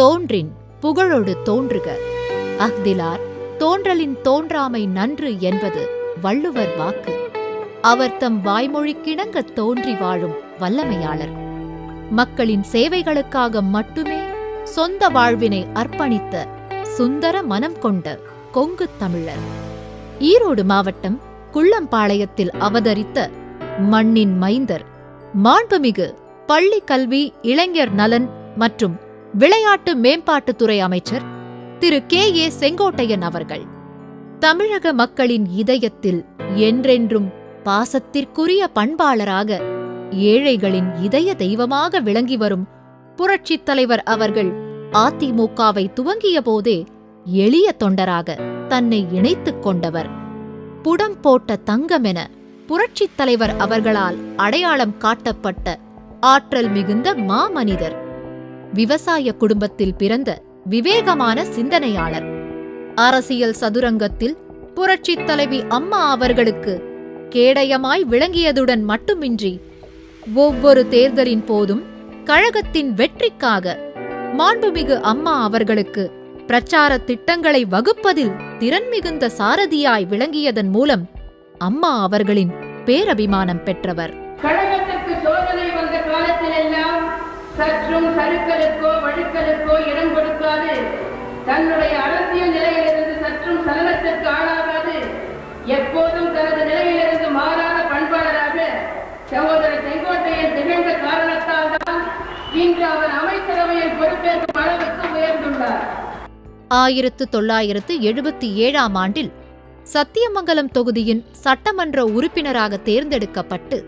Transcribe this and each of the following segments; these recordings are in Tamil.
தோன்றின் புகழோடு தோன்றுக. அஃதிலார் தோன்றலின் தோன்றாமை நன்று என்பது வள்ளுவர் வாக்கு. அவர் தம் வாய்மொழிக்கிணங்கத் தோன்றி வாழும் வல்லமையாளர். மக்களின் சேவைகளுக்காக மட்டுமே சொந்த வாழ்வினை அர்ப்பணித்த சுந்தர மனம் கொண்ட கொங்கு தமிழர். ஈரோடு மாவட்டம் குள்ளம்பாளையத்தில் அவதரித்த மண்ணின் மைந்தர் மாண்புமிகு பள்ளி கல்வி இளைஞர் நலன் மற்றும் விளையாட்டு மேம்பாட்டுத்துறை அமைச்சர் திரு கே. ஏ. செங்கோட்டையன் அவர்கள். தமிழக மக்களின் இதயத்தில் என்றென்றும் பாசத்திற்குரிய பண்பாளராக ஏழைகளின் இதய தெய்வமாக விளங்கி வரும் புரட்சித் தலைவர் அவர்கள் அதிமுகவை துவங்கிய போதே எளிய தொண்டராக தன்னை இணைத்துக் கொண்டவர். புடம் போட்ட தங்கமென புரட்சித் தலைவர் அவர்களால் அடையாளம் காட்டப்பட்ட ஆற்றல் மிகுந்த மாமனிதர். விவசாய குடும்பத்தில் பிறந்த விவேகமான சிந்தனையாளர். அரசியல் சதுரங்கத்தில் புரட்சித் தலைவி அம்மா அவர்களுக்கு கேடயமாய் விளங்கியதுடன் மட்டுமின்றி ஒவ்வொரு தேர்தலின் போதும் கழகத்தின் வெற்றிக்காக மாண்புமிகு அம்மா அவர்களுக்கு பிரச்சார திட்டங்களை வகுப்பதில் திறன் மிகுந்த சாரதியாய் விளங்கியதன் மூலம் அம்மா அவர்களின் பேரபிமானம் பெற்றவர். கழகத்திற்கு சோதனை வந்த காலத்திலெல்லாம் சற்றும் சருக்களுக்கோ வழுக்களுக்கோ இடம் கொடுக்காது. தன்னுடைய அரசியல் நிலையிலிருந்து சற்றும் சலனத்திற்கு ஆளாகாது. எப்போதும் தனது நிலையிலிருந்து மாறாத பண்பாளராக சகோதரர் செங்கோட்டையன் திகழ்ந்த காரணத்தால் தான் இன்று அவர் அமைச்சரவையில் பொறுப்பேற்கும் அளவுக்கு உயர்ந்துள்ளார். ஆயிரத்து தொள்ளாயிரத்து எழுபத்தி ஏழாம் ஆண்டில் சத்தியமங்கலம் தொகுதியின் சட்டமன்ற உறுப்பினராக தேர்ந்தெடுக்கப்பட்டு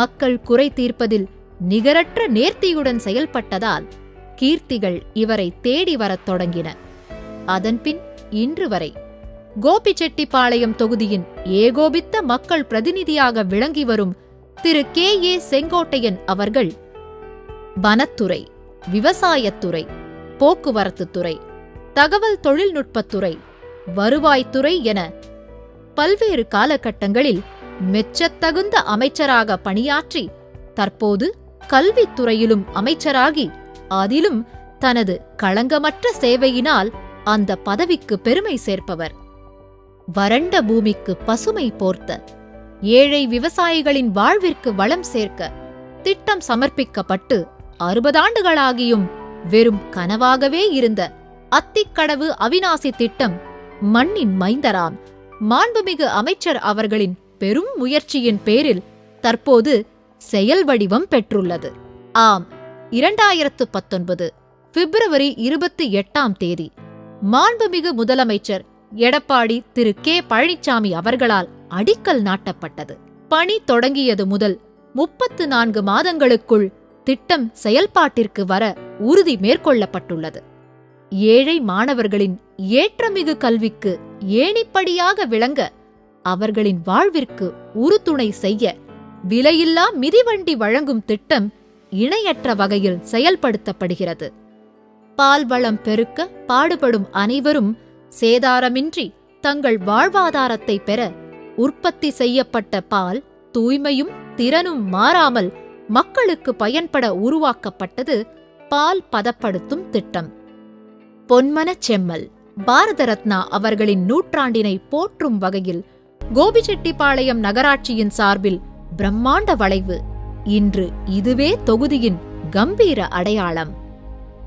மக்கள் குறை தீர்ப்பதில் நிகரற்ற நேர்த்தியுடன் செயல்பட்டதால் கீர்த்திகள் இவரை தேடி வரத் தொடங்கின. அதன்பின் இன்று வரை கோபிச்செட்டிப்பாளையம் தொகுதியின் ஏகோபித்த மக்கள் பிரதிநிதியாக விளங்கி வரும் திரு கே. ஏ. செங்கோட்டையன் அவர்கள் வனத்துறை விவசாயத்துறை போக்குவரத்துத்துறை தகவல் தொழில்நுட்பத்துறை வருவாய்த்துறை என பல்வேறு காலகட்டங்களில் மெச்சத்தகுந்த அமைச்சராக பணியாற்றி தற்போது கல்வித்துறையிலும் அமைச்சராகி அதிலும் தனது களங்கமற்ற சேவையினால் அந்த பதவிக்கு பெருமை சேர்ப்பவர். வறண்ட பூமிக்கு பசுமை போர்த்த ஏழை விவசாயிகளின் வாழ்விற்கு வளம் சேர்க்க திட்டம் சமர்ப்பிக்கப்பட்டு அறுபதாண்டுகளாகியும் வெறும் கனவாகவே இருந்த அத்திக்கடவு அவிநாசி திட்டம் மண்ணின் மைந்தராம். மாண்புமிகு அமைச்சர் அவர்களின் பெரும் முயற்சியின் பேரில் தற்போது செயல் வடிவம் பெற்றுள்ளது. ஆம் இரண்டாயிரத்து பத்தொன்பது பிப்ரவரி இருபத்தி எட்டாம் தேதி மாண்புமிகு முதலமைச்சர் எடப்பாடி திரு கே பழனிசாமி அவர்களால் அடிக்கல் நாட்டப்பட்டது. பணி தொடங்கியது முதல் முப்பத்து நான்கு மாதங்களுக்குள் திட்டம் செயல்பாட்டிற்கு வர உறுதி மேற்கொள்ளப்பட்டுள்ளது. ஏழை மாணவர்களின் ஏற்றமிகு கல்விக்கு ஏணிப்படியாக விளங்க அவர்களின் வாழ்விற்கு உறுதுணை செய்ய விலையில்லா மிதிவண்டி வழங்கும் திட்டம் இணையற்ற வகையில் செயல்படுத்தப்படுகிறது. பால்வளம் பெருக்க பாடுபடும் அனைவரும் சேதாரமின்றி தங்கள் வாழ்வாதாரத்தை பெற உற்பத்தி செய்யப்பட்ட பால் தூய்மையும் திறனும் மாறாமல் மக்களுக்கு பயன்பட உருவாக்கப்பட்டது பால் பதப்படுத்தும் திட்டம். பொன்மனச் செம்மல் பாரத ரத்னா அவர்களின் நூற்றாண்டினை போற்றும் வகையில் கோபிச்செட்டிப்பாளையம் நகராட்சியின் சார்பில் பிரம்மாண்ட வளைவு. இன்று இதுவே தொகுதியின் கம்பீர அடையாளம்.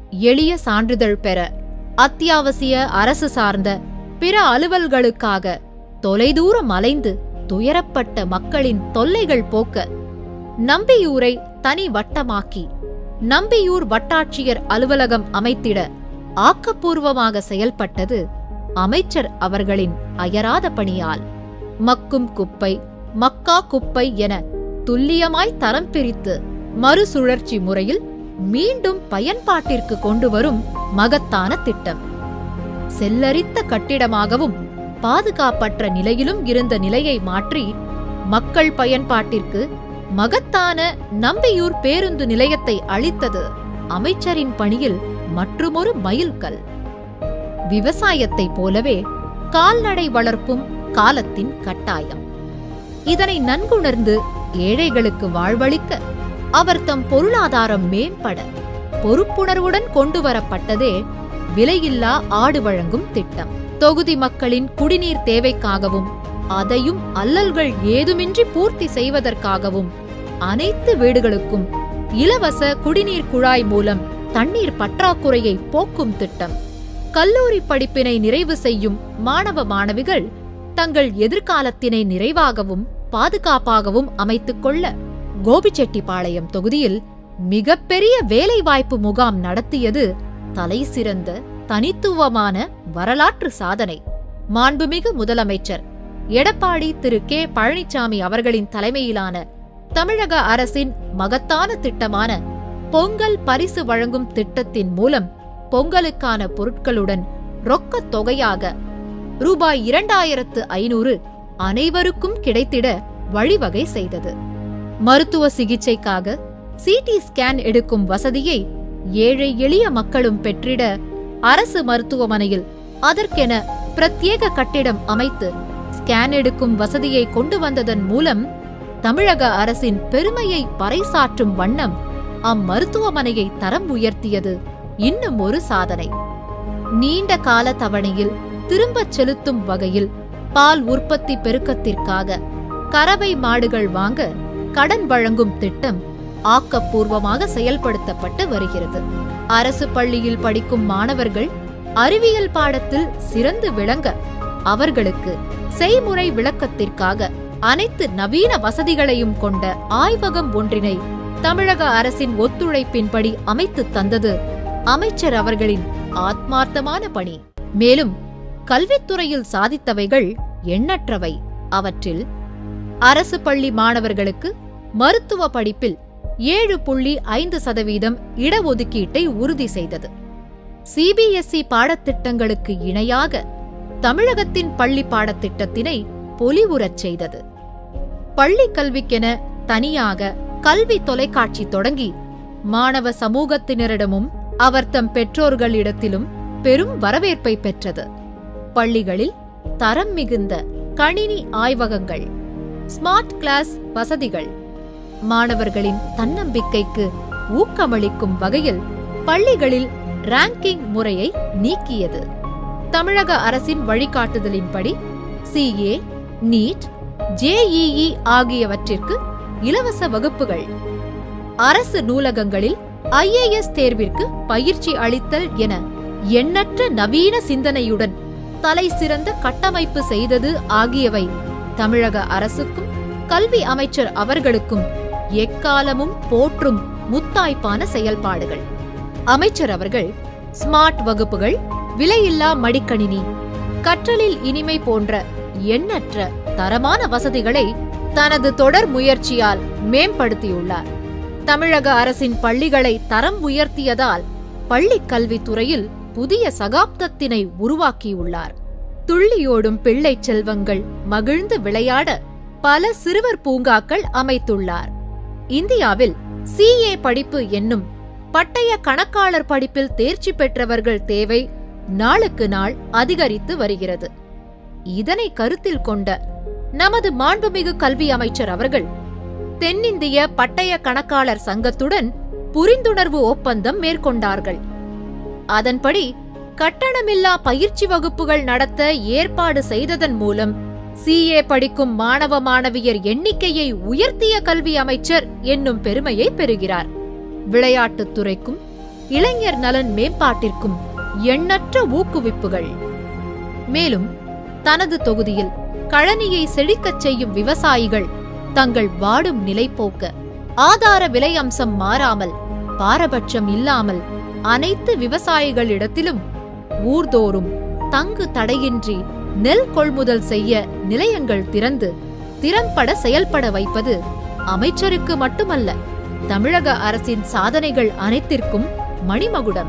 எளிய சான்றிதழ் பெற அத்தியாவசிய அரசு சார்ந்த பிற அலுவல்களுக்காக தொலைதூரம் அலைந்து துயரப்பட்ட மக்களின் தொல்லைகள் போக்க நம்பியூரை தனி வட்டமாக்கி நம்பியூர் வட்டாட்சியர் அலுவலகம் அமைத்திட ஆக்கப்பூர்வமாக செயல்பட்டது அமைச்சர் அவர்களின் அயராத பணியால். மக்கும் குப்பை மக்கா குப்பை என துல்லியமாய் தரம் பிரித்து மறுசுழற்சி முறையில் மீண்டும் பயன்பாட்டிற்கு கொண்டு வரும் மகத்தான திட்டம். செல்லரித்த கட்டிடமாகவும் பாதுகாப்பற்ற நிலையிலும் இருந்த நிலையை மாற்றி மக்கள் பயன்பாட்டிற்கு மகத்தான நம்பியூர் பேருந்து நிலையத்தை அளித்தது அமைச்சரின் பணியில் மற்றுமொரு மைல்கல் விவசாயத்தைப் போலவே கால்நடை வளர்ப்பும் காலத்தின் கட்டாயம். இதனை நன்குணர்ந்து ஏழைகளுக்கு வாழ்வளிக்க அவர் தம் பொருளாதாரம் மேம்பட பொறுப்புணர்வுடன் கொண்டு வரப்பட்டதே விலையில்லா ஆடு வழங்கும் திட்டம். தொகுதி மக்களின் குடிநீர் தேவைக்காகவும் அதையும் அல்லல்கள் ஏதுமின்றி பூர்த்தி செய்வதற்காகவும் அனைத்து வீடுகளுக்கும் இலவச குடிநீர் குழாய் மூலம் தண்ணீர் பற்றாக்குறையை போக்கும் திட்டம். கல்லூரி படிப்பினை நிறைவு செய்யும் மாணவ மாணவிகள் தங்கள் எதிர்காலத்தினை நிறைவாகவும் பாதுகாப்பாகவும் அமைத்துக் கொள்ள கோபிச்செட்டிப்பாளையம் தொகுதியில் மிகப்பெரிய வேலைவாய்ப்பு முகாம் நடத்தியது தலை சிறந்த தனித்துவமான வரலாற்று சாதனை. மாண்புமிகு முதலமைச்சர் எடப்பாடி திரு. கே. பழனிசாமி அவர்களின் தலைமையிலான தமிழக அரசின் மகத்தான திட்டமான பொங்கல் பரிசு வழங்கும் திட்டத்தின் மூலம் பொங்கலுக்கான பொருட்களுடன் ரொக்கத் தொகையாக ரூபாய் இரண்டாயிரத்து ஐநூறு அனைவருக்கும் கிடைத்திட வழிவகை செய்தது. மருத்துவ சிகிச்சைக்காக சிடி ஸ்கேன் எடுக்கும் வசதியை ஏழை எளிய மக்களும் பெற்றிட அரசு மருத்துவமனையில் அதற்கென பிரத்யேக கட்டிடம் அமைத்து ஸ்கேன் எடுக்கும் வசதியை கொண்டு வந்ததன் மூலம் தமிழக அரசின் பெருமையை பறைசாற்றும் வண்ணம் அம்மருத்துவமனையை தரம் உயர்த்தியது இன்னும் ஒரு சாதனை. நீண்ட கால தவணையில் திரும்பச் செலுத்தும் வகையில் பால் உற்பத்தி பெருக்கத்திற்காக கறவை மாடுகள் வாங்க கடன் வழங்கும் திட்டம் ஆக்கப்பூர்வமாக செயல்படுத்தப்பட்டு வருகிறது. அரசு பள்ளியில் படிக்கும் மாணவர்கள் அறிவியல் பாடத்தில் சிறந்து விளங்க அவர்களுக்கு செய்முறை விளக்கத்திற்காக அனைத்து நவீன வசதிகளையும் கொண்ட ஆய்வகம் ஒன்றினை தமிழக அரசின் ஒத்துழைப்பின்படி அமைத்து தந்தது அமைச்சர் அவர்களின் ஆத்மார்த்தமான பணி. மேலும் கல்வித்துறையில் சாதித்தவைகள் எண்ணற்றவை. அவற்றில் அரசு பள்ளி மாணவர்களுக்கு மருத்துவ படிப்பில் ஏழு புள்ளி ஐந்து சதவீதம் இடஒதுக்கீட்டை உறுதி செய்தது. சிபிஎஸ்இ பாடத்திட்டங்களுக்கு இணையாக தமிழகத்தின் பள்ளி பாடத்திட்டத்தினை பொலிவுறச் செய்தது. பள்ளி கல்விக்கென தனியாக கல்வி தொலைக்காட்சி தொடங்கி மாணவ சமூகத்தினரிடமும் அவர் தம் பெற்றோர்களிடத்திலும் பெரும் வரவேற்பை பெற்றது. பள்ளிகளில் தரம் மிகுந்த கணினி ஆய்வகங்கள் ஸ்மார்ட் கிளாஸ் வசதிகள் மாணவர்களின் தன்னம்பிக்கைக்கு ஊக்கமளிக்கும் வகையில் பள்ளிகளில் ரேங்கிங் முறையை நீக்கியது. தமிழக அரசின் வழிகாட்டுதலின்படி சிஏ நீட் ஜேஇஇ ஆகியவற்றிற்கு இலவச வகுப்புகள். அரசு நூலகங்களில் ஐஏஎஸ் தேர்விற்கு பயிற்சி அளித்தல் என எண்ணற்ற நவீன சிந்தனையுடன் தலை சிறந்த கட்டமைப்பு செய்தது ஆகியவை. தமிழக அரசுக்கும் கல்வி அமைச்சர் அவர்களுக்கும் எக்காலமும் போற்றும் முத்தாய்ப்பான செயல்பாடுகள். அமைச்சர் அவர்கள் ஸ்மார்ட் வகுப்புகள் விலையில்லா மடிக்கணினி கற்றலில் இனிமை போன்ற எண்ணற்ற தரமான வசதிகளை தனது தொடர் முயற்சியால் மேம்படுத்தியுள்ளார். தமிழக அரசின் பள்ளிகளை தரம் உயர்த்தியதால் பள்ளிக் கல்வித்துறையில் புதிய சகாப்தத்தினை உருவாக்கியுள்ளார். துள்ளியோடும் பிள்ளை செல்வங்கள் மகிழ்ந்து விளையாட பல சிறுவர் பூங்காக்கள் அமைத்துள்ளார். இந்தியாவில் சிஏ படிப்பு என்னும் பட்டய கணக்காளர் படிப்பில் தேர்ச்சி பெற்றவர்கள் தேவை நாளுக்கு நாள் அதிகரித்து வருகிறது. இதனை கருத்தில் கொண்ட நமது மாண்புமிகு கல்வி அமைச்சர் அவர்கள் தென்னிந்திய பட்டய கணக்காளர் சங்கத்துடன் புரிந்துணர்வு ஒப்பந்தம் மேற்கொண்டார்கள். அதன்படி கட்டணமில்லா பயிற்சி வகுப்புகள் நடத்த ஏற்பாடு செய்ததன் மூலம் சிஏ படிக்கும் மாணவ மாணவியர் எண்ணிக்கையை உயர்த்திய கல்வி அமைச்சர் என்னும் பெருமையை பெறுகிறார். விளையாட்டுத் துறைக்கும் இளைஞர் நலன் மேம்பாட்டிற்கும் எண்ணற்ற ஊக்குவிப்புகள். மேலும் தனது தொகுதியில் கழனியை செழிக்கச் செய்யும் விவசாயிகள் தங்கள் வாடும் நிலை போக்க ஆதார விலை அம்சம் மாறாமல் பாரபட்சம் இல்லாமல் அனைத்து விவசாயிகளிடத்திலும் ஊர்தோறும் தங்கு தடையின்றி நெல் கொள்முதல் செய்ய நிலையங்கள் திறந்து திறம்பட செயல்பட வைப்பது அமைச்சருக்கு மட்டுமல்ல தமிழக அரசின் சாதனைகள் அனைத்திற்கும் மணிமகுடம்.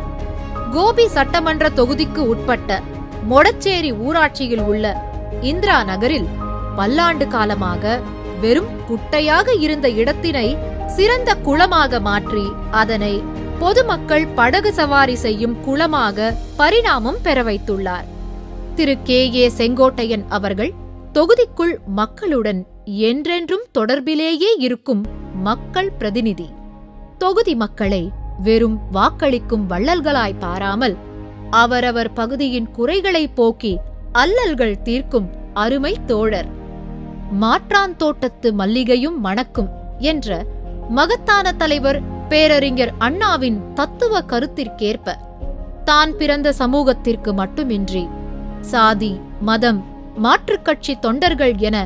கோபி சட்டமன்ற தொகுதிக்கு உட்பட்ட மொடச்சேரி ஊராட்சியில் உள்ள இந்திரா நகரில் பல்லாண்டு காலமாக வெறும் குட்டையாக இருந்த இடத்தினை சிறந்த குளமாக மாற்றி அதனை பொதுமக்கள் படகு சவாரி செய்யும் குளமாக பரிணாமம் பெற வைத்துள்ளார். திரு. கே. ஏ. செங்கோட்டையன் அவர்கள் தொகுதிக்குள் மக்களுடன் என்றென்றும் தொடர்பிலேயே இருக்கும் மக்கள் பிரதிநிதி. தொகுதி மக்களை வெறும் வாக்களிக்கும் வள்ளல்களாய் பாராமல் அவரவர் பகுதியின் குறைகளை போக்கி அல்லல்கள் தீர்க்கும் அருமை தோழர். மாற்றான் தோட்டத்து மல்லிகையும் மணக்கும் என்ற மகத்தான தலைவர் பேரறிஞர் அண்ணாவின் தத்துவ கருத்திற்கேற்ப தான் பிறந்த சமூகத்திற்கு மட்டுமின்றி சாதி மதம் மாற்றுக் கட்சி தொண்டர்கள் என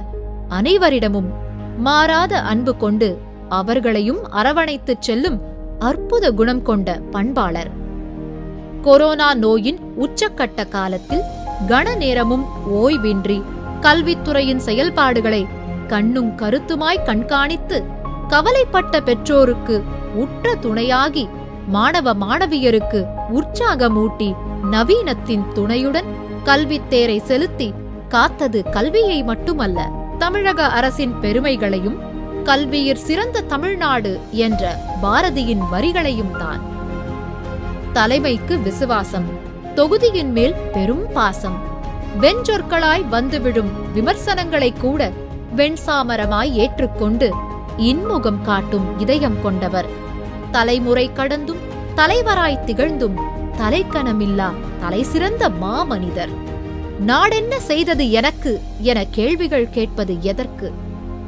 அனைவரிடமும் மாறாத அன்பு கொண்டு அவர்களையும் அரவணைத்துச் செல்லும் அற்புத குணம் கொண்ட பண்பாளர். கொரோனா நோயின் உச்சக்கட்ட காலத்தில் கன நேரமும் ஓய்வின்றி கல்வித்துறையின் செயல்பாடுகளை கண்ணும் கருத்துமாய் கண்காணித்து கவலைப்பட்ட பெற்றோருக்கு உற்ற துணையாகி மாணவ மாணவியருக்கு உற்சாகமூட்டி நவீனத்தின் துணையுடன் கல்வித்தேரை செலுத்தி காத்தது கல்வியை மட்டுமல்ல தமிழக அரசின் பெருமைகளையும் கல்வியிற் சிறந்த தமிழ்நாடு என்ற பாரதியின் வரிகளையும் தான். தலைமைக்கு விசுவாசம் தொகுதியின் மேல் பெரும் பாசம். வெஞ்சொற்களாய் வந்துவிடும் விமர்சனங்களை கூட வெண்சாமரமாய் ஏற்றுக்கொண்டு இன்முகம் காட்டும் இதயம் கொண்டவர். தலைமுறை கடந்தும் தலைவராய் திகழ்ந்தும் தலைக்கணமில்லா தலைசிறந்த மாமனிதர். நாடென்ன செய்தது எனக்கு என கேள்விகள் கேட்பது எதற்கு?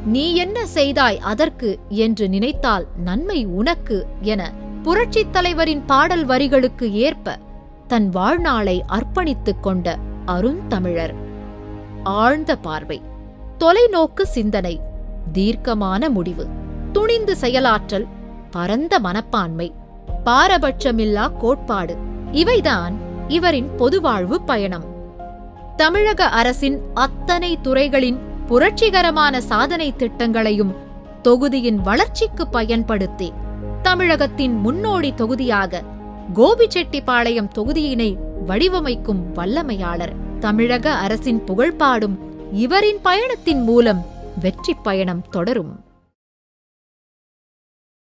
நீ என்ன செய்தாய் அதற்கு என்று நினைத்தால் நன்மை உனக்கு என புரட்சித் தலைவரின் பாடல் வரிகளுக்கு ஏற்ப தன் வாழ்நாளை அர்ப்பணித்துக் கொண்ட அருந்தமிழர் ஆழ்ந்த பார்வை. தொலைநோக்கு சிந்தனை. தீர்க்கமான முடிவு. துணிந்து செயலாற்றல் பரந்த மனப்பான்மை பாரபட்சமில்லா கோட்பாடு இவைதான் இவரின் பொதுவாழ்வு பயணம். தமிழக அரசின் அத்தனை துறைகளின் புரட்சிகரமான சாதனை திட்டங்களையும் தொகுதியின் வளர்ச்சிக்கு பயன்படுத்தி தமிழகத்தின் முன்னோடி தொகுதியாக கோபிச்செட்டிப்பாளையம் தொகுதியினை வடிவமைக்கும் வல்லமையாளர் தமிழக அரசின் புகழ்பாடும் இவரின் பயணத்தின் மூலம் வெற்றி பயணம் தொடரும்.